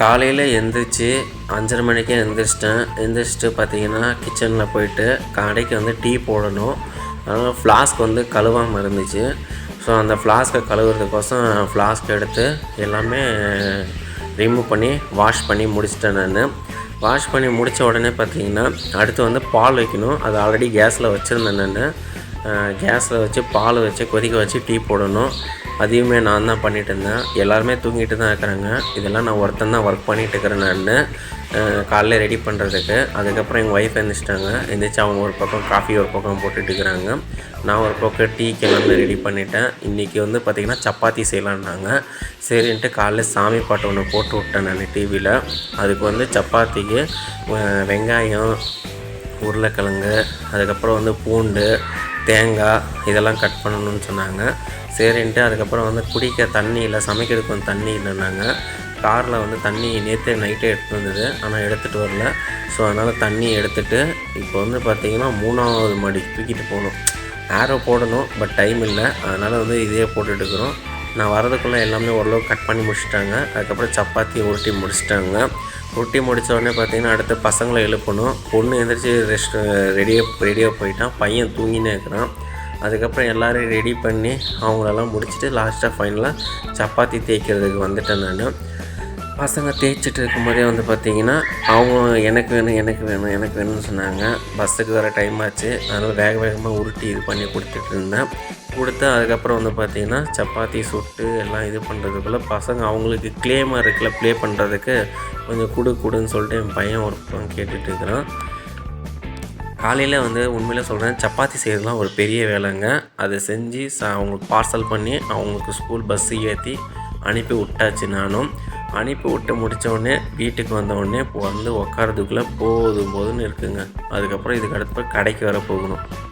காலையில் எழுந்திரிச்சு அஞ்சரை மணிக்கே எழுந்திரிச்சிட்டேன் எழுந்திரிச்சிட்டு பார்த்தீங்கன்னா கிச்சனில் போயிட்டு கடைக்கு வந்து டீ போடணும். அதனால் ஃப்ளாஸ்க் வந்து கழுவாமல் இருந்துச்சு. ஸோ அந்த ஃப்ளாஸ்க்கை கழுவுறதுக்கோசம் ஃப்ளாஸ்க் எடுத்து எல்லாமே ரிமூவ் பண்ணி வாஷ் பண்ணி முடிச்சிட்டேன் நான். வாஷ் பண்ணி முடித்த உடனே பார்த்தீங்கன்னா அடுத்து வந்து பால் வைக்கணும். அது ஆல்ரெடி கேஸில் வச்சுருந்தேன் நான். கேஸில் வச்சு பால் வச்சு கொதிக்க வச்சு டீ போடணும். அதையுமே நான் தான் பண்ணிகிட்டு இருந்தேன். எல்லாருமே தூங்கிட்டு தான் இருக்கிறாங்க. இதெல்லாம் நான் ஒருத்தன் தான் ஒர்க் பண்ணிட்டு இருக்கிறேன் நான். காலைல ரெடி பண்ணுறதுக்கு அதுக்கப்புறம் எங்கள் ஒய்ஃப் எழுந்திரிச்சிட்டாங்க எழுந்திரிச்சு அவங்க ஒரு பக்கம் காஃபி ஒரு பக்கம் போட்டுட்டு இருக்கிறாங்க. நான் ஒரு பக்கம் டீக்கு எல்லாமே ரெடி பண்ணிட்டேன். இன்றைக்கி வந்து பார்த்திங்கன்னா சப்பாத்தி செய்யலான்னாங்க சரின்ட்டு காலைல சாமி பாட்டு ஒன்று போட்டு விட்டேன் நான் டிவியில் அதுக்கு வந்து சப்பாத்திக்கு வெங்காயம் உருளைக்கிழங்கு அதுக்கப்புறம் வந்து பூண்டு தேங்காய் இதெல்லாம் கட் பண்ணணும்னு சொன்னாங்க. சரின்ட்டு அதுக்கப்புறம் வந்து குடிக்க தண்ணி இல்லை சமைக்கிறதுக்கு வந்து தண்ணி இல்லைன்னாங்க. காரில் வந்து தண்ணி நேற்று நைட்டே எடுத்துகிட்டு வந்தது ஆனால் எடுத்துகிட்டு வரல. ஸோ அதனால் தண்ணி எடுத்துகிட்டு இப்போ வந்து பார்த்திங்கன்னா மூணாவது மாடி தூக்கிட்டு போகணும். ஆரோ போடணும் பட் டைம் இல்லை. அதனால் வந்து இதே போட்டுட்டுருக்குறோம் நான் வரதுக்குள்ளே எல்லாமே ஓரளவு கட் பண்ணி முடிச்சிட்டாங்க. அதுக்கப்புறம் சப்பாத்தி உருட்டி முடிச்சிட்டாங்க. உருட்டி முடிச்ச உடனே பார்த்தீங்கன்னா அடுத்து பசங்களை எழுப்பணும். பொண்ணு எந்திரிச்சு ரெஸ்ட் ரெடியாக ரெடியாக போயிட்டான். பையன் தூங்கினே இருக்கிறான். அதுக்கப்புறம் எல்லோரும் ரெடி பண்ணி அவங்களெல்லாம் முடிச்சுட்டு லாஸ்ட்டாக ஃபைனலாக சப்பாத்தி தேய்க்கிறதுக்கு வந்துட்டேன் நான். பசங்க தேய்ச்சிட்டு இருக்கும்போதே வந்து பார்த்தீங்கன்னா அவங்க எனக்கு வேணும் எனக்கு வேணும் எனக்கு வேணும்னு சொன்னாங்க. பஸ்ஸுக்கு வர டைம் ஆச்சு. அதனால் வேக வேகமாக உருட்டி இது பண்ணி கொடுத்துட்டு இருந்தேன். கொடுத்து அதுக்கப்புறம் வந்து பார்த்தீங்கன்னா சப்பாத்தி சுட்டு எல்லாம் இது பண்ணுறதுக்குள்ளே பசங்க அவங்களுக்கு கிளேமாக இருக்குல்ல ப்ளே பண்ணுறதுக்கு கொஞ்சம் குடு கொடுன்னு சொல்லிட்டு என் பையன் ஒரு கேட்டுட்டு இருக்கிறான். காலையில் வந்து உண்மையில் சொல்கிறேன் சப்பாத்தி செய்கிறதுலாம் ஒரு பெரிய வேலைங்க. அதை செஞ்சு ச அவங்களுக்கு பார்சல் பண்ணி அவங்களுக்கு ஸ்கூல் பஸ்ஸு ஏற்றி அனுப்பி விட்டாச்சு நானும். அனுப்பி விட்டு முடிச்ச உடனே வீட்டுக்கு வந்த உடனே வந்து உட்காரதுக்குள்ளே போதும் போதுன்னு இருக்குங்க. அதுக்கப்புறம் இதுக்கு அடுத்து கடைக்கு வர போகணும்.